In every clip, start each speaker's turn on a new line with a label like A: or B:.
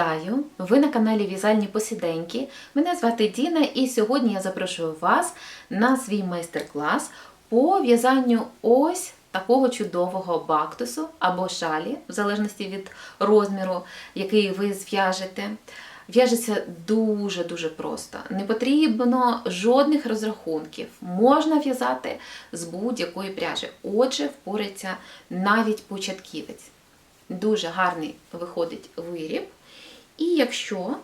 A: Вітаю! Ви на каналі В'язальні Посіденьки. Мене звати Діна, і сьогодні я запрошую вас на свій майстер-клас по в'язанню ось такого чудового бактусу або шалі, в залежності від розміру, який ви зв'яжете. В'яжеться дуже-дуже просто. Не потрібно жодних розрахунків. Можна в'язати з будь-якої пряжі. Отже, впорається навіть початківець. Дуже гарний виходить виріб. І якщо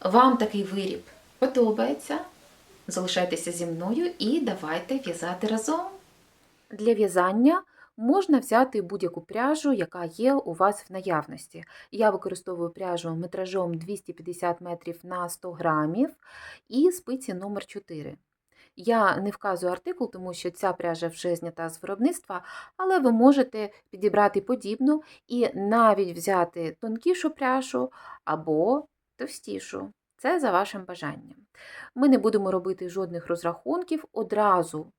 A: вам такий виріб подобається, залишайтеся зі мною і давайте в'язати разом. Для в'язання можна взяти будь-яку пряжу, яка є у вас в наявності. Я використовую пряжу метражом 250 метрів на 100 грамів і спиці номер 4. Я не вказую артикул, тому що ця пряжа вже знята з виробництва, але ви можете підібрати подібну і навіть взяти тонкішу пряжу або товстішу. Це за вашим бажанням. Ми не будемо робити жодних розрахунків, одразу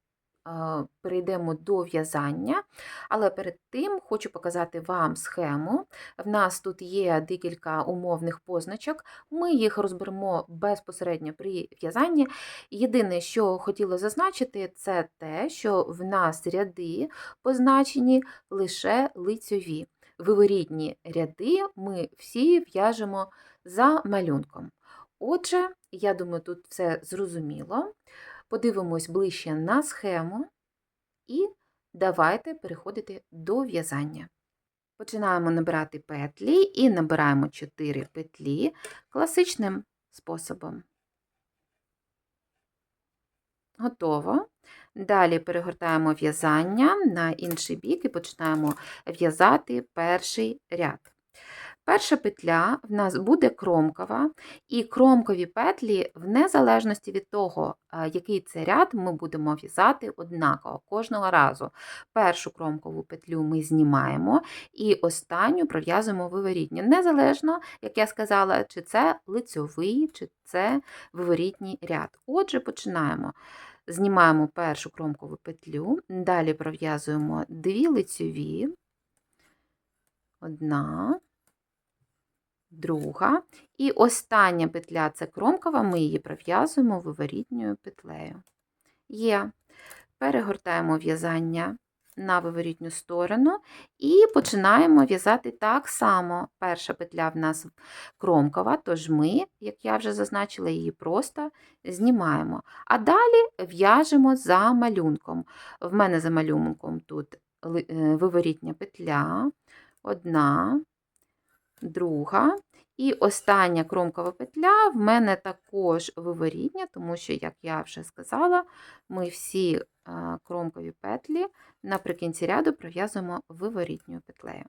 A: перейдемо до в'язання, але перед тим хочу показати вам схему. В нас тут є декілька умовних позначок, ми їх розберемо безпосередньо при в'язанні. Єдине, що хотіла зазначити, це те, що в нас ряди позначені лише лицьові. Виворітні ряди ми всі в'яжемо за малюнком. Отже, я думаю, тут все зрозуміло. Подивимось ближче на схему і давайте переходити до в'язання. Починаємо набирати петлі і набираємо 4 петлі класичним способом. Готово. Далі перегортаємо в'язання на інший бік і починаємо в'язати перший ряд. Перша петля в нас буде кромкова, і кромкові петлі, в незалежності від того, який це ряд, ми будемо в'язати однаково кожного разу. Першу кромкову петлю ми знімаємо і останню пров'язуємо виворітню. Незалежно, як я сказала, чи це лицьовий, чи це виворітній ряд. Отже, починаємо. Знімаємо першу кромкову петлю, далі пров'язуємо дві лицьові, одна друга. І остання петля це кромкова, ми її пров'язуємо виворітньою петлею. Є. Перегортаємо в'язання на виворітню сторону і починаємо в'язати так само. Перша петля в нас кромкова, тож ми, як я вже зазначила, її просто знімаємо. А далі в'яжемо за малюнком. В мене за малюнком тут е, виворітня петля, одна, друга. І остання кромкова петля в мене також виворітня, тому що, як я вже сказала, ми всі кромкові петлі наприкінці ряду пров'язуємо виворітньою петлею.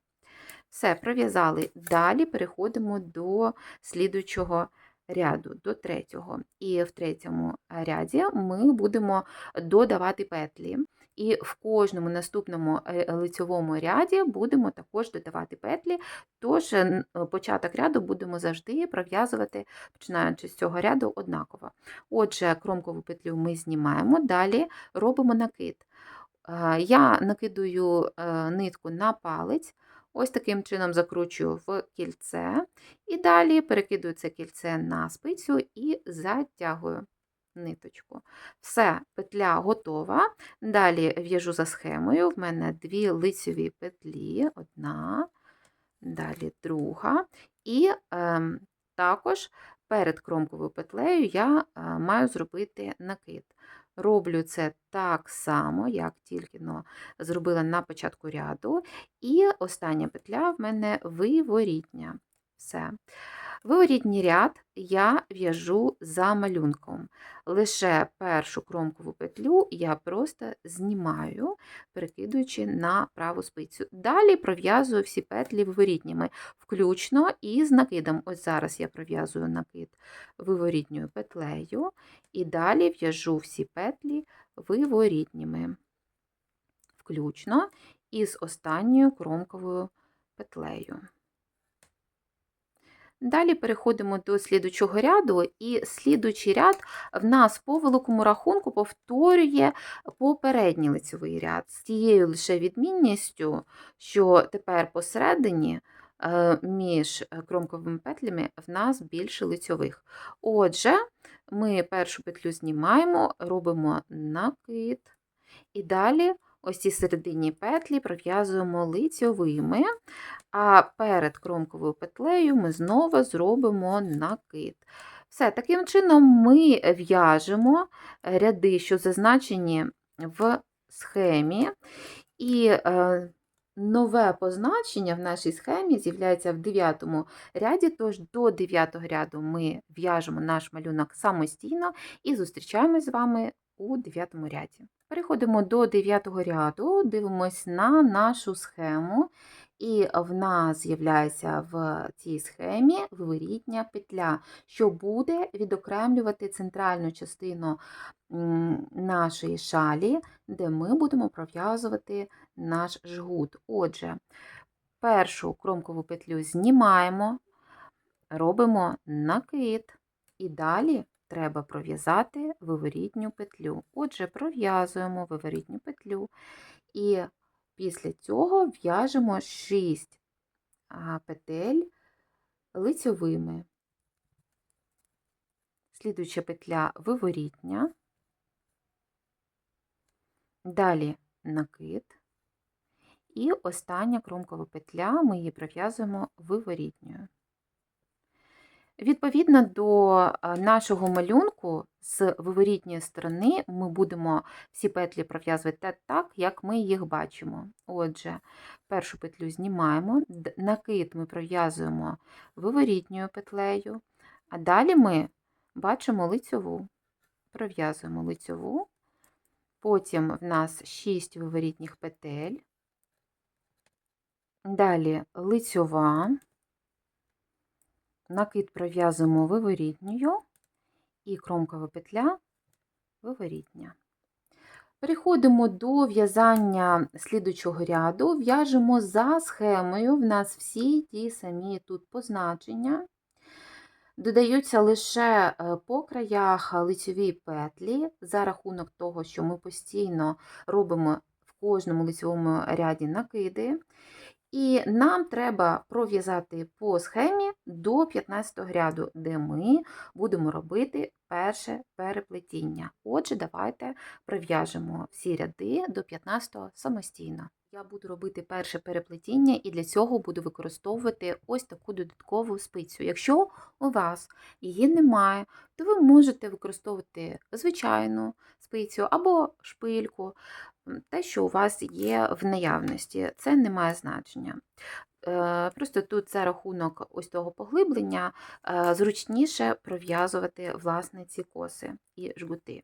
A: Все, пров'язали. Далі переходимо до слідуючого ряду, до третього. І в третьому ряді ми будемо додавати петлі. І в кожному наступному е, лицьовому ряді будемо також додавати петлі, тож е, початок ряду будемо завжди пров'язувати, починаючи з цього ряду, однаково. Отже, кромкову петлю ми знімаємо, далі робимо накид. Я накидую е, нитку на палець, ось таким чином закручую в кільце, і далі перекидую це кільце на спицю і затягую ниточку. Все, петля готова. Далі в'яжу за схемою. В мене дві лицеві петлі, одна, далі друга. І е, також перед кромковою петлею я е, маю зробити накид. Роблю це так само, як тільки но зробила на початку ряду. І остання петля в мене виворітня. Все. Виворітній ряд я в'яжу за малюнком. Лише першу кромкову петлю я просто знімаю, перекидуючи на праву спицю. Далі пров'язую всі петлі виворітніми, включно із накидом. Ось зараз я пров'язую накид виворітньою петлею, і далі в'яжу всі петлі виворітніми, включно із останньою кромковою петлею. Далі переходимо до слідучого ряду, і слідучий ряд в нас по великому рахунку повторює попередній лицевий ряд з тією лише відмінністю, що тепер посередині е, між е, кромковими петлями в нас більше лицьових. Отже, ми першу петлю знімаємо, робимо накид, і далі ось ці серединні петлі пров'язуємо лицьовими, а перед кромковою петлею ми знову зробимо накид. Все, таким чином ми в'яжемо ряди, що зазначені в схемі, і е, нове позначення в нашій схемі з'являється в 9 ряді, тож до 9 ряду ми в'яжемо наш малюнок самостійно і зустрічаємось з вами у 9 ряді. Переходимо до 9 ряду, дивимось на нашу схему, і в нас з'являється в цій схемі виворітня петля, що буде відокремлювати центральну частину нашої шалі, де ми будемо пров'язувати наш жгут. Отже, першу кромкову петлю знімаємо, робимо накид, і далі треба пров'язати виворітню петлю. Отже, пров'язуємо виворітню петлю, і після цього в'яжемо 6 петель лицьовими. Слідуюча петля виворітня, далі накид, і остання кромкова петля ми її пров'язуємо виворітньою. Відповідно до е, нашого малюнку, з виворітньої сторони ми будемо всі петлі пров'язувати так, як ми їх бачимо. Отже, першу петлю знімаємо, накид ми пров'язуємо виворітньою петлею, а далі ми бачимо лицьову. Пров'язуємо лицьову, потім в нас 6 виворітніх петель, далі лицьова. Накид пров'язуємо виворітньою і кромкова петля виворітня. Переходимо до в'язання слідучого ряду, в'яжемо за схемою, в нас всі ті самі тут позначення. Додаються лише е, по краях лицьові петлі, за рахунок того, що ми постійно робимо в кожному лицьовому ряді накиди. І нам треба пров'язати по схемі до 15 ряду, де ми будемо робити перше переплетіння. Отже, давайте пров'яжемо всі ряди до 15 самостійно. Я буду робити перше переплетіння і для цього буду використовувати ось таку додаткову спицю. Якщо у вас її немає, то ви можете використовувати звичайну спицю або шпильку те, що у вас є в наявності, це не має значення. Е, просто тут за рахунок ось того поглиблення е, зручніше пров'язувати власне ці коси і жгути.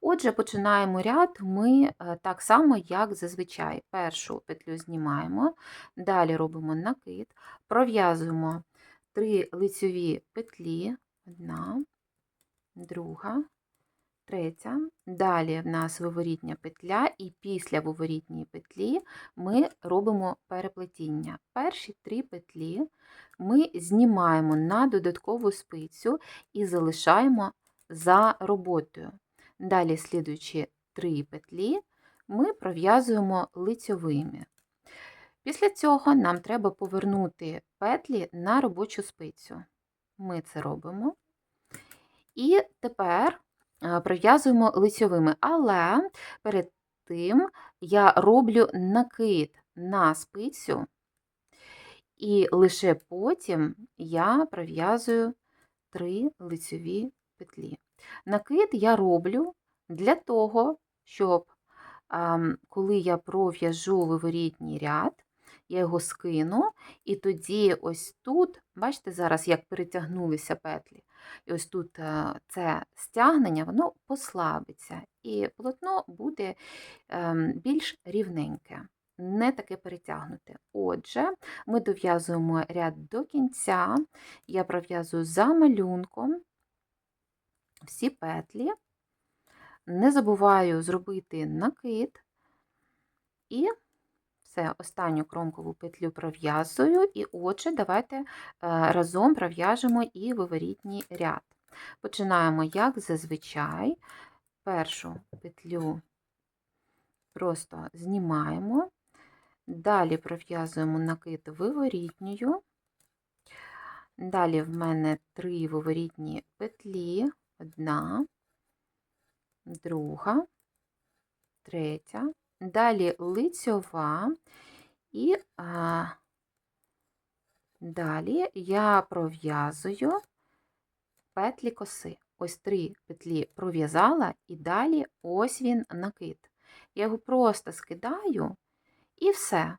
A: Отже, починаємо ряд ми е, так само, як зазвичай. Першу петлю знімаємо, далі робимо накид, пров'язуємо три лицьові петлі, одна, друга, третя. Далі в нас виворітня петля, і після виворітньої петлі ми робимо переплетіння. Перші три петлі ми знімаємо на додаткову спицю і залишаємо за роботою. Далі, слідуючі три петлі, ми пров'язуємо лицьовими. Після цього нам треба повернути петлі на робочу спицю. Ми це робимо. І тепер пров'язуємо лицьовими, але перед тим я роблю накид на спицю, і лише потім я пров'язую три лицьові петлі. Накид я роблю для того, щоб коли я пров'яжу виворітній ряд, я його скину, і тоді ось тут, бачите, зараз як перетягнулися петлі. І ось тут е, це стягнення, воно послабиться, і полотно буде ем, більш рівненьке, не таке перетягнуте. Отже, ми дов'язуємо ряд до кінця, я пров'язую за малюнком всі петлі, не забуваю зробити накид. І все, останню кромкову петлю пров'язую, і отже, давайте е, разом пров'яжемо і виворітній ряд. Починаємо, як зазвичай, першу петлю просто знімаємо, далі пров'язуємо накид виворітньою, Далі в мене три виворітні петлі, одна, друга, третя. Далі лицьова і а, далі я пров'язую петлі коси. Ось три петлі пров'язала, і далі ось він накид. Я його просто скидаю і все.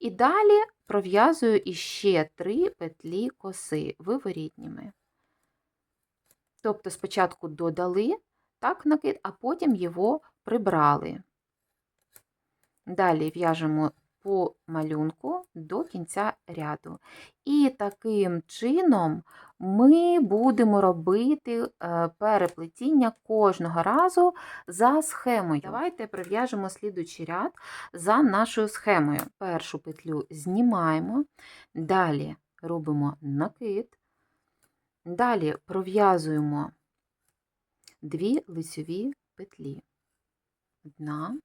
A: І далі пров'язую іще три петлі коси виворітніми. Тобто спочатку додали так накид, а потім його прибрали. Далі в'яжемо по малюнку до кінця ряду. І таким чином ми будемо робити е, переплетіння кожного разу за схемою. Давайте пров'яжемо слідуючий ряд за нашою схемою. Першу петлю знімаємо, далі робимо накид, далі пров'язуємо дві лицьові петлі. Одна,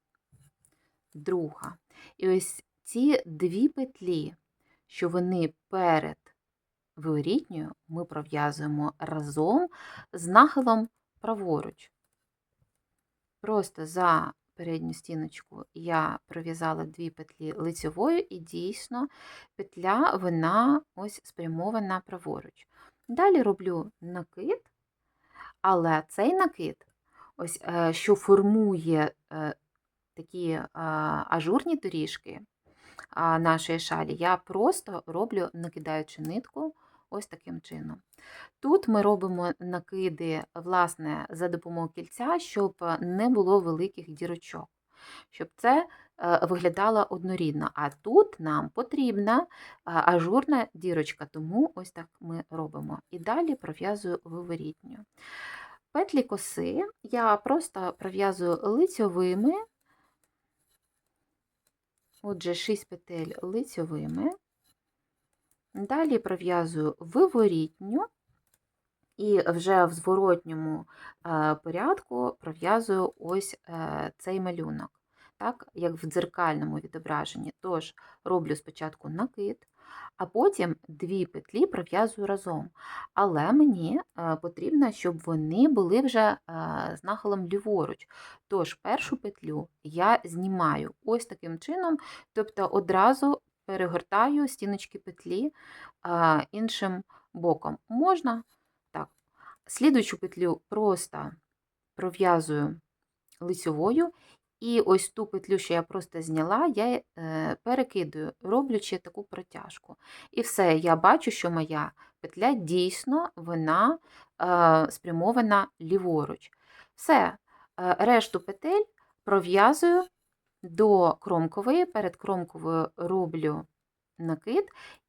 A: друга. І ось ці дві петлі, що вони перед виворітньою, ми пров'язуємо разом з нахилом праворуч. Просто за передню стіночку я пров'язала дві петлі лицьовою, і дійсно петля вона ось спрямована праворуч. Далі роблю накид, але цей накид, ось е, що формує е, такі ажурні доріжки нашої шалі, я просто роблю, накидаючи нитку ось таким чином. Тут ми робимо накиди, власне, за допомогою кільця, щоб не було великих дірочок, щоб це е, виглядало однорідно. А тут нам потрібна ажурна дірочка, тому ось так ми робимо. І далі пров'язую виворітню. Петлі коси я просто пров'язую лицьовими Отже, 6 петель лицьовими. Далі пров'язую виворітню і вже в зворотньому е, порядку пров'язую ось е, цей малюнок, так, як в дзеркальному відображенні. Тож роблю спочатку накид, а потім дві петлі пров'язую разом. Але мені е, потрібно, щоб вони були вже е, з нахилом ліворуч. Тож першу петлю я знімаю ось таким чином, тобто одразу перегортаю стіночки петлі е, іншим боком. Можна так. Слідуючу петлю просто пров'язую лицьовою і ось ту петлю, що я просто зняла, я е, перекидую, роблячи таку протяжку. І все, я бачу, що моя петля дійсно вона е, спрямована ліворуч. Все, е, решту петель пров'язую до кромкової, перед кромковою роблю накид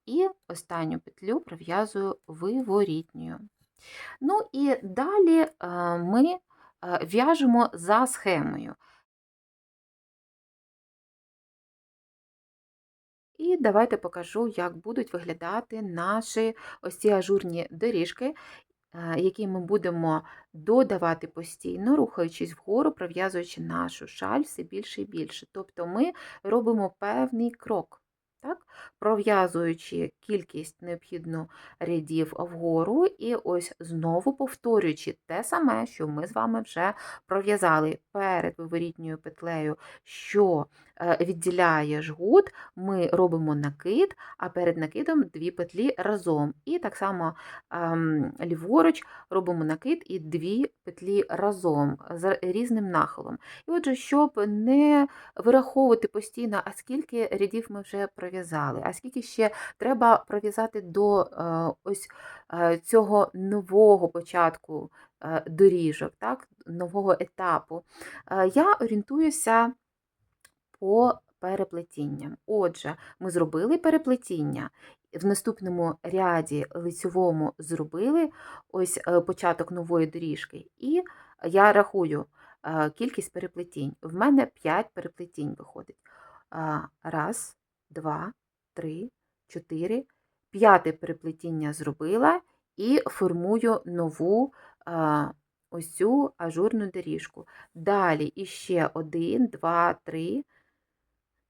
A: і останню петлю пров'язую виворітньою. Ну і далі ми в'яжемо за схемою. І давайте покажу, як будуть виглядати наші ось ці ажурні доріжки, е, які ми будемо додавати постійно, рухаючись вгору, пров'язуючи нашу шаль все більше і більше. Тобто ми робимо певний крок так? пров'язуючи кількість необхідну рядів вгору, і ось знову повторюючи те саме, що ми з вами вже пров'язали перед виворітньою петлею, що е, відділяє жгут, ми робимо накид, а перед накидом дві петлі разом. І так само ем, ліворуч робимо накид і дві петлі разом з різним нахилом. І отже, щоб не вираховувати постійно, а скільки рядів ми вже пров'язали, пров'язали, а скільки ще треба пров'язати до е, ось е, цього нового початку е, доріжок, так, нового етапу, я орієнтуюся по переплетінням. Отже, ми зробили переплетіння. В наступному ряді лицьовому зробили ось початок нової доріжки, і я рахую кількість переплетінь. В мене 5 переплетінь виходить. Раз, два, три, чотири. П'яте переплетіння зробила і формую нову ось цю ажурну доріжку. Далі іще один, два, три,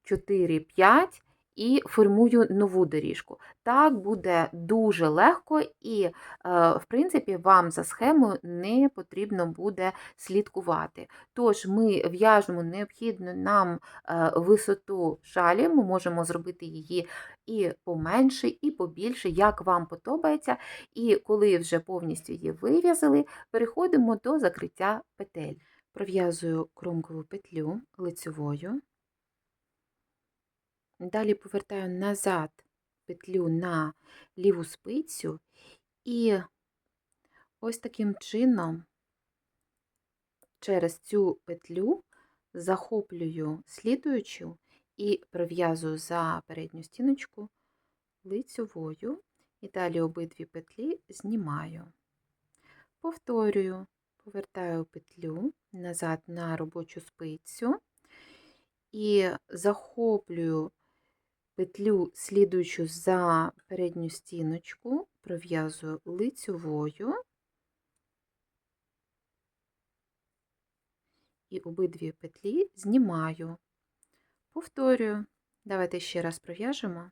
A: чотири, п'ять. І формую нову доріжку. Так буде дуже легко і, е, в принципі, вам за схемою не потрібно буде слідкувати. Тож ми в'яжемо необхідну нам е, висоту шалі, ми можемо зробити її і поменше, і побільше, як вам подобається. І коли вже повністю її вив'язали, переходимо до закриття петель. Пров'язую кромкову петлю лицевою. Далі повертаю назад петлю на ліву спицю і ось таким чином через цю петлю захоплюю слідуючу і прив'язую за передню стіночку лицевою, і далі обидві петлі знімаю. Повторюю, повертаю петлю назад на робочу спицю і захоплюю петлю, слідуючу за передню стіночку, пров'язую лицевою і обидві петлі знімаю. Повторюю, давайте ще раз пров'яжемо.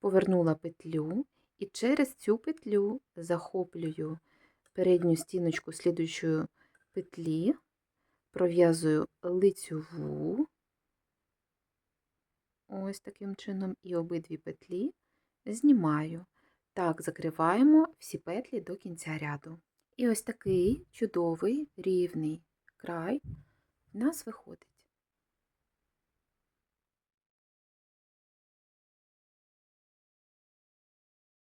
A: Повернула петлю і через цю петлю захоплюю передню стіночку слідуючої петлі, пров'язую лицьову, ось таким чином, і обидві петлі знімаю. Так, закриваємо всі петлі до кінця ряду. І ось такий чудовий рівний край в нас виходить.